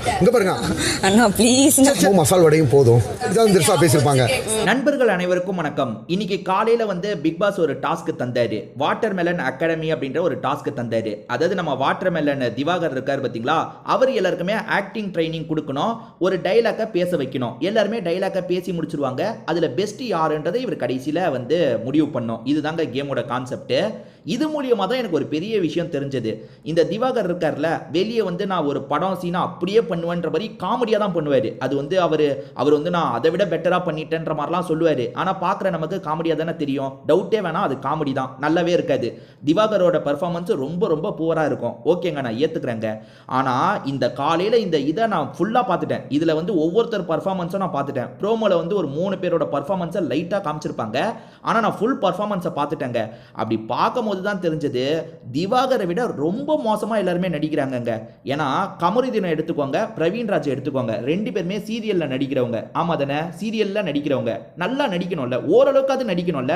இங்க பாருங்க. அண்ணா ப்ளீஸ் மசால் வடையும் போதும். இதான் திருசா பேசியிருப்பாங்க. நண்பர்கள் அனைவருக்கும் வணக்கம். இன்னைக்கு காலையில வந்து பிக் பாஸ் ஒரு டாஸ்க் தந்தாரு. வாட்டர் மெலன் அகாடமி அப்படின்ற ஒரு டாஸ்க் தந்தாரு. அதாவது நம்ம வாட்டர் மெலன் திவாகர் இருக்காரு பாத்தீங்களா? அவர் எல்லாருக்குமே ஆக்டிங் ட்ரைனிங் கொடுக்கணும். ஒரு டைலாக்கை பேச வைக்கணும். எல்லாருமே டைலாக்கை பேசி முடிச்சிருவாங்க. அதுல பெஸ்ட் யாருன்றதை இவர் கடைசியில வந்து முடிவு பண்ணோம் இதுதாங்க கேமோட கான்செப்ட் இது மூலியமாக தான் எனக்கு ஒரு பெரிய விஷயம் தெரிஞ்சது. இந்த திவாகர் இருக்கார்ல வெளியே வந்து நான் ஒரு படம் சீனா அப்படியே பண்ணுவேன்ற மாதிரி காமெடியாக தான் பண்ணுவார். அது வந்து அவர் அவர் வந்து நான் அதை விட பெட்டராக பண்ணிட்டேன்ற மாதிரிலாம் சொல்லுவார். ஆனால் பார்க்குற நமக்கு காமெடியாக தானே தெரியும். டவுட்டே வேணாம் அது காமெடி தான். நல்லாவே இருக்காது. திவாகரோட பர்ஃபார்மன்ஸ் ரொம்ப ரொம்ப புவராக இருக்கும். ஓகேங்க நான் ஏற்றுக்கிறேங்க ஆனால் இந்த காலையில் இந்த இதை நான் ஃபுல்லாக பார்த்துட்டேன். இதில் வந்து ஒவ்வொருத்தர் பர்ஃபார்மன்ஸும் நான் பார்த்துட்டேன். ப்ரோமோவில் வந்து ஒரு மூணு பேரோட பர்ஃபார்மன்ஸை லைட்டாக காமிச்சிருப்பாங்க. ஆனால் நான் ஃபுல் பர்ஃபார்மன்ஸை பார்த்துட்டேங்க. அப்படி பார்க்கும்போது தான் தெரிஞ்சது திவாகரை விட ரொம்ப மோசமாக எல்லாருமே நடிக்கிறாங்கங்க. ஏன்னா கமருதீனை எடுத்துக்கோங்க பிரவீன் ராஜ் எடுத்துக்கோங்க. ரெண்டு பேருமே சீரியலில் நடிக்கிறவங்க. ஆமாம் தானே? சீரியலில் நடிக்கிறவங்க. நல்லா நடிக்கணும்ல. ஓரளவுக்கு அது நடிக்கணும்ல.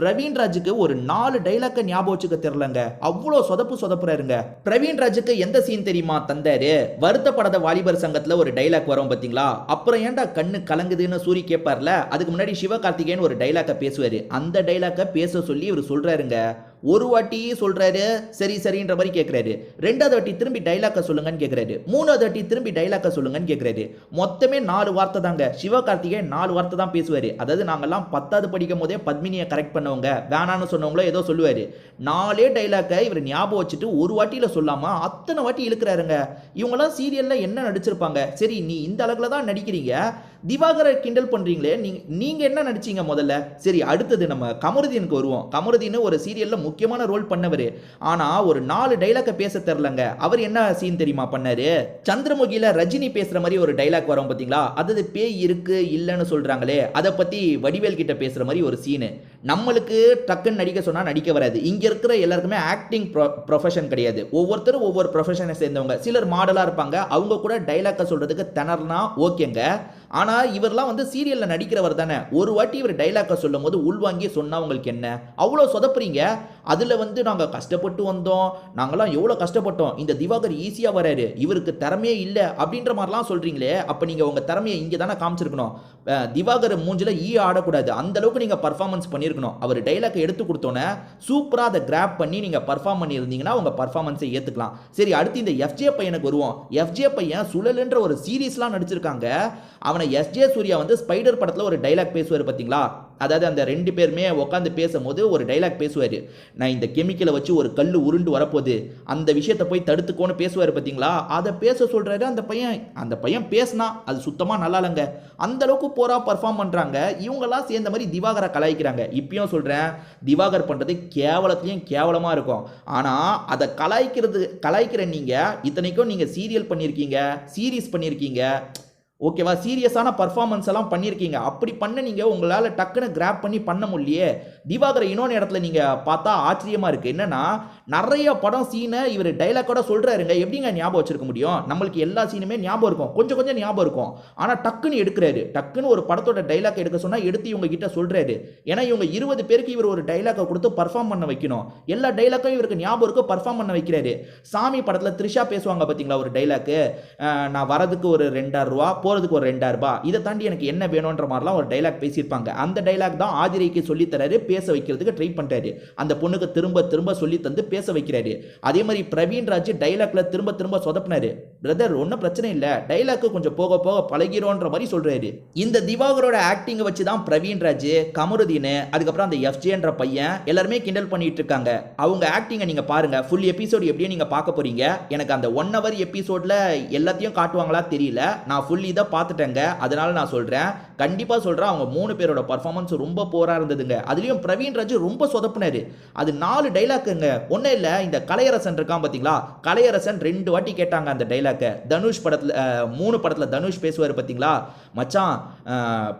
பிரவீன் ராஜுக்கு ஒரு நாலு டைலாக்கை ஞாபகம் வச்சுக்க தெரிலங்க அவ்வளோ சொதப்பு சொதப்புறாருங்க. பிரவீன் ராஜுக்கு எந்த சீன் தெரியுமா தந்தாரு? வருத்தப்படாத வாலிபர் சங்கத்தில் ஒரு டைலாக் வரும் பார்த்தீங்களா அப்புறம் ஏன்டா கண்ணு கலங்குதுன்னு சூரி கேட்பார்ல அதுக்கு முன்னாடி சிவகார்த்திகேயன் ஒரு டைலாக்கை பேசுவார். அந்த டைலாக்கை பேச சொல்லி இவர் சொல்கிறாருங்க ஒரு வாட்டி சொல்றாரு சரி சரின்ற மாதிரி கேட்குறாரு ரெண்டாவது வாட்டி திரும்பி டைலாக்கை சொல்லுங்கன்னு கேட்குறாரு மூணாவது வாட்டி திரும்பி டைலாக்கை சொல்லுங்கன்னு கேட்குறாரு மொத்தமே நாலு வார்த்தை தாங்க. சிவகார்த்திகேயன் நாலு வார்த்தை தான் பேசுவார். அதாவது நாங்கெல்லாம் பத்தாவது படிக்கும் போதே பத்மினியை கரெக்ட் பண்ணவங்க. வேணான்னு சொன்னவங்களோ ஏதோ சொல்லுவார். நாலே டைலாக்கை இவர் ஞாபகம் வச்சுட்டு ஒரு வாட்டியில் சொல்லாமல் அத்தனை வாட்டி இழுக்கிறாருங்க. இவங்கெல்லாம் சீரியலில் என்ன நடிச்சிருப்பாங்க? சரி நீ இந்த அளவில் தான் நடிக்கிறீங்க. திவாகரை கிண்டல் பண்ணுறீங்களே நீங்கள் நீங்கள் என்ன நடிச்சீங்க முதல்ல? சரி அடுத்தது நம்ம கமருதீனுக்கு வருவோம். கமருதீன் ஒரு சீரியலில் முக்கியமான ரோல் பண்ணவர். ஆனால் ஒரு நாலு டைலாக்கை பேச தெரிலங்க. அவர் என்ன சீன் தெரியுமா பண்ணார்? சந்திரமுகியில் ரஜினி பேசுகிற மாதிரி ஒரு டைலாக் வரும் பார்த்தீங்களா அதாவது பேய் இருக்கு இல்லைன்னு சொல்கிறாங்களே அதை பற்றி வடிவேல் கிட்ட பேசுகிற மாதிரி ஒரு சீனு நம்மளுக்கு டக்குன்னு நடிக்க சொன்னால் நடிக்க வராது. இங்கே இருக்கிற எல்லாருக்குமே ஆக்டிங் ப்ரொஃபஷன் கிடையாது. ஒவ்வொருத்தரும் ஒவ்வொரு ப்ரொஃபஷனை சேர்ந்தவங்க. சிலர் மாடலாக இருப்பாங்க. அவங்க கூட டைலாக்கை சொல்கிறதுக்கு திணறனா ஓகேங்க. ஆனால் இவர்லாம் வந்து சீரியலில் நடிக்கிறவர் தானே. ஒரு வாட்டி இவர் டைலாக்கை சொல்லும் போது உள்வாங்கி சொன்னால் உங்களுக்கு என்ன? அவ்வளோ சொதப்புறீங்க. அதில் வந்து நாங்கள் கஷ்டப்பட்டு வந்தோம். நாங்களாம் எவ்வளோ கஷ்டப்பட்டோம்? இந்த திவாகர் ஈஸியாக வராரு. இவருக்கு திறமையே இல்லை அப்படின்ற மாதிரிலாம் சொல்கிறீங்களே அப்போ நீங்கள் உங்கள் திறமையை இங்கே தானே காமிச்சிருக்கணும். திவாகர் மூஞ்சில் ஈ ஆடக்கூடாது. அந்த அளவுக்கு நீங்கள் பர்ஃபார்மன்ஸ் பண்ணியிருக்கணும். அவர் டைலாக் எடுத்து கொடுத்தோன்னே சூப்பராக அதை கிராப் பண்ணி நீங்கள் பர்ஃபார்ம் பண்ணியிருந்தீங்கன்னா உங்கள் பர்ஃபார்மன்ஸை ஏற்றுக்கலாம் சரி அடுத்து இந்த எஃப்ஜே பையனுக்கு வருவோம். எஃப்ஜே பையன் சுழலுன்ற ஒரு சீரீஸ்லாம் நடிச்சிருக்காங்க. அவனை எஸ்ஜே சூர்யா வந்து ஸ்பைடர் படத்தில் ஒரு டைலாக் பேசுவார் பார்த்தீங்களா அதாவது அந்த ரெண்டு பேருமே உட்காந்து பேசும்போது ஒரு டைலாக் பேசுவார். நான் இந்த கெமிக்கலை வச்சு ஒரு கல் உருண்டு வரப்போகுது. அந்த விஷயத்தை போய் தடுத்துக்கோன்னு பேசுவார் பார்த்தீங்களா அதை பேச சொல்கிறாரு அந்த பையன். அந்த பையன் பேசினா அது சுத்தமாக நல்லா இல்லைங்க. அந்தளவுக்கு போரா பர்ஃபார்ம் பண்ணுறாங்க இவங்கெல்லாம் சேர்ந்த மாதிரி திவாகரை கலாய்க்கிறாங்க. இப்பயும் சொல்கிறேன் திவாகர் பண்ணுறது கேவலத்துலேயும் கேவலமாக இருக்கும். ஆனால் அதை கலாய்க்கிறது கலாய்க்கிற நீங்கள் இத்தனைக்கும் நீங்கள் சீரியல் பண்ணியிருக்கீங்க சீரீஸ் பண்ணியிருக்கீங்க ஓகேவா? சீரியஸான பர்ஃபார்மன்ஸ் எல்லாம் பண்ணியிருக்கீங்க. அப்படி பண்ண நீங்கள் உங்களால் டக்குன்னு கிராப் பண்ணி பண்ண முடியலையே. திவாகரை இன்னொன்று இடத்துல நீங்கள் பார்த்தா ஆச்சரியமாக இருக்குது என்னென்னா நிறைய படம் சீனை இவர் டைலாக்கோட சொல்கிறாருங்க எப்படிங்க ஞாபகம் வச்சிருக்க முடியும்? நம்மளுக்கு எல்லா சீனுமே ஞாபகம் இருக்கும். கொஞ்சம் கொஞ்சம் ஞாபகம் இருக்கும். ஆனால் டக்குன்னு எடுக்கிறாரு. டக்குன்னு ஒரு படத்தோட டைலாக் எடுக்க சொன்னால் எடுத்து இவங்க கிட்ட சொல்கிறாரு ஏன்னா இவங்க இருபது பேருக்கு இவர் ஒரு டைலாக்கை கொடுத்து பர்ஃபார்ம் பண்ண வைக்கணும். எல்லா டைலாக்கும் இவருக்கு ஞாபகம் இருக்கும் பர்ஃபார்ம் பண்ண வைக்கிறாரு. சாமி படத்தில் த்ரிஷா பேசுவாங்க பார்த்தீங்களா ஒரு டைலாக்கு நான் வரதுக்கு ஒரு ரெண்டாயிரம் ரூபா போகிறதுக்கு ஒரு ரெண்டாயிரம் ரூபாய் இதை தாண்டி எனக்கு என்ன வேணுன்ற மாதிரிலாம் ஒரு டைலாக் பேசியிருப்பாங்க. அந்த டைலாக் தான் ஆதிரைக்கு சொல்லித்தராரு பேச வைக்கிறதுக்கு ட்ரை பண்ணுறாரு அந்த பொண்ணுக்கு திரும்ப திரும்ப சொல்லி தந்து பேச வைக்கிறாரு. அதே மாதிரி பிரவீன் ராஜ் டைலாக்ல திரும்ப திரும்ப சொதப்பினாரு. பிரதர் ஒன்றும் பிரச்சனை இல்லை. டைலாக்கு கொஞ்சம் போக போக பழகிறோன்ற மாதிரி சொல்றாரு. இந்த திவாகரோட ஆக்டிங்கை வச்சு தான் பிரவீன் ராஜ் கமருதீன் அதுக்கப்புறம் அந்த எஃப்ஜேன்ற பையன் எல்லாருமே கிண்டல் பண்ணிட்டு இருக்காங்க. அவங்க ஆக்டிங்கை நீங்க பாருங்க. ஃபுல் எபிசோடு எப்படியும் நீங்க பார்க்க போறீங்க? எனக்கு அந்த ஒன் ஹவர் எபிசோட்ல எல்லாத்தையும் காட்டுவாங்களா தெரியல. நான் ஃபுல் இதை பார்த்துட்டேங்க. அதனால நான் சொல்றேன். கண்டிப்பா சொல்றேன். அவங்க மூணு பேரோட பர்ஃபார்மன்ஸ் ரொம்ப போரா இருந்ததுங்க. அதுலயும் பிரவீன் ராஜ் ரொம்ப சொதப்புனாரு. அது நாலு டைலாக்குங்க ஒன்றும் இல்லை இந்த கலையரசன் இருக்கான் பார்த்தீங்களா கலையரசன் ரெண்டு வாட்டி கேட்டாங்க அந்த டைலாக்கை தனுஷ் படத்தில் மூணு படத்தில் தனுஷ் பேசுவார் பார்த்தீங்களா மச்சான்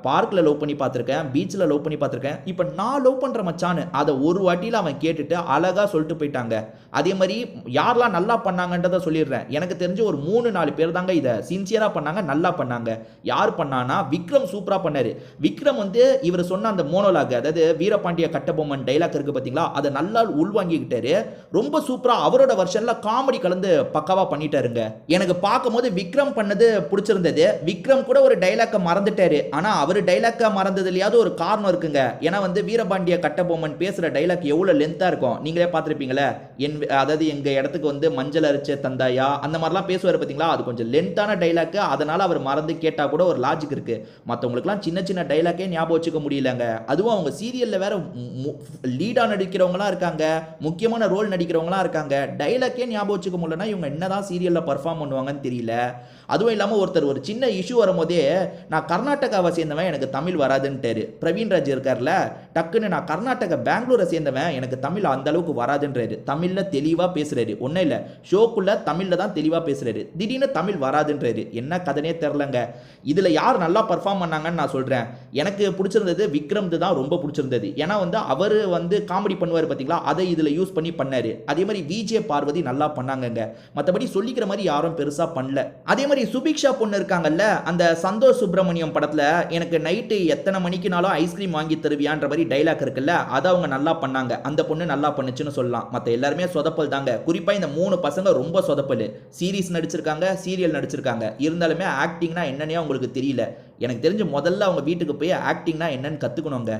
பார்க்கில் லவ் பண்ணி பார்த்துருக்கேன் பீச்சில் லவ் பண்ணி பார்த்துருக்கேன் இப்போ நான் லவ் பண்ணுற மச்சான்னு அதை ஒரு வாட்டியில் அவன் கேட்டுட்டு அழகாக சொல்லிட்டு போயிட்டாங்க. அதே மாதிரி யாரெல்லாம் நல்லா பண்ணாங்கன்றதை சொல்லிடுறேன். எனக்கு தெரிஞ்சு ஒரு மூணு நாலு பேர் தாங்க இதை சின்சியராக பண்ணாங்க நல்லா பண்ணாங்க. யார் பண்ணானா விக்ரம் சூப்பராக பண்ணார். விக்ரம் வந்து இவர் சொன்ன அந்த மோனோலாக் அதாவது வீரபாண்டிய கட்டபொம்மன் டைலாக் இருக்கு பார்த்தீங்களா அதை நல்லா உள்வாங்கிக்கிட்டாரு. ரொம்ப சூப்பராக அவரோட வருஷனில் காமெடி கலந்து பக்காவாக பண்ணிட்டாருங்க. எனக்கு பார்க்கும்போது விக்ரம் பண்ணது பிடிச்சிருந்தது. விக்ரம் கூட ஒரு டைலாக்கை மறந்துட்டாரு. ஆனால் அவர் டைலாக்கை மறந்ததுலயாவது ஒரு காரணம் இருக்குங்க. ஏன்னா வந்து வீரபாண்டிய கட்டபொம்மன் பேசுகிற டைலாக் எவ்வளோ லென்த்தாக இருக்கும்? நீங்களே பார்த்துருப்பீங்களே? என் அதாவது எங்கள் இடத்துக்கு வந்து மஞ்சள் அரிச்ச தந்தாயா? அந்த மாதிரிலாம் பேசுவார் பார்த்தீங்களா? அது கொஞ்சம் லென்த்தான டைலாக்கு அதனால் அவர் மறந்து கேட்டால் கூட ஒரு லாஜிக் இருக்குது மற்றவங்களுக்குலாம் சின்ன சின்ன டைலாக்கே ஞாபகம் வச்சுக்க முடியலங்க. அதுவும் அவங்க சீரியலில் வேற லீடாக நடிக்கிறவங்களாம் இருக்காங்க. முக்கியமான ரோல் நடிக்கிறவங்களாம் இருக்காங்க. டைலாக்கே ஞாபகம் வச்சுக்க முடியலன்னா இவங்க என்னதான் சீரியலில் பர்ஃபார்ம் பண்ணுவாங்கன்னு தெரியல. அதுவும் இல்லாமல் ஒருத்தர் ஒரு சின்ன இஷ்யூ வரும்போதே நான் கர்நாடகாவை சேர்ந்தவன் எனக்கு தமிழ் வராதுன்ட்டாரு பிரவீன் ராஜ் இருக்கார்ல டக்குன்னு நான் கர்நாடகா பெங்களூரை சேர்ந்தவன் எனக்கு தமிழ் அந்த அளவுக்கு வராதுன்றாரு. தமிழில் தெளிவாக பேசுறாரு. ஒன்றும் இல்லை ஷோக்குள்ளே தமிழில் தான் தெளிவாக பேசுறாரு. திடீர்னு தமிழ் வராதுன்றாரு. என்ன கதனே தெரிலங்க இதில் யார் நல்லா பர்ஃபார்ம் பண்ணாங்கன்னு நான் சொல்கிறேன் எனக்கு பிடிச்சிருந்தது விக்ரம்து தான் ரொம்ப பிடிச்சிருந்தது. ஏன்னா வந்து அவர் வந்து காமெடி பண்ணுவார் பார்த்தீங்களா அதை இதில் யூஸ் பண்ணி பண்ணார். அதே மாதிரி விஜே பார்வதி நல்லா பண்ணாங்கங்க. மற்றபடி சொல்லிக்கிற மாதிரி யாரும் பெருசாக பண்ணல. அதே மாதிரி மாதிரி சுபிக்ஷா பொண்ணு இருக்காங்கல்ல அந்த சந்தோஷ் சுப்பிரமணியம் படத்தில் எனக்கு நைட்டு எத்தனை மணிக்குனாலும் ஐஸ்கிரீம் வாங்கி தருவியான்ற மாதிரி டைலாக் இருக்குல்ல அதை அவங்க நல்லா பண்ணாங்க. அந்த பொண்ணு நல்லா பண்ணுச்சுன்னு சொல்லலாம். மற்ற எல்லாருமே சொதப்பல் தாங்க. குறிப்பாக இந்த மூணு பசங்க ரொம்ப சொதப்பல். சீரிஸ் நடிச்சிருக்காங்க சீரியல் நடிச்சிருக்காங்க. இருந்தாலுமே ஆக்டிங்னா என்னன்னே அவங்களுக்கு தெரியல. எனக்கு தெரிஞ்சு முதல்ல அவங்க வீட்டுக்கு போய் ஆக்டிங்னா என்னன்னு கற்றுக்கணுங்க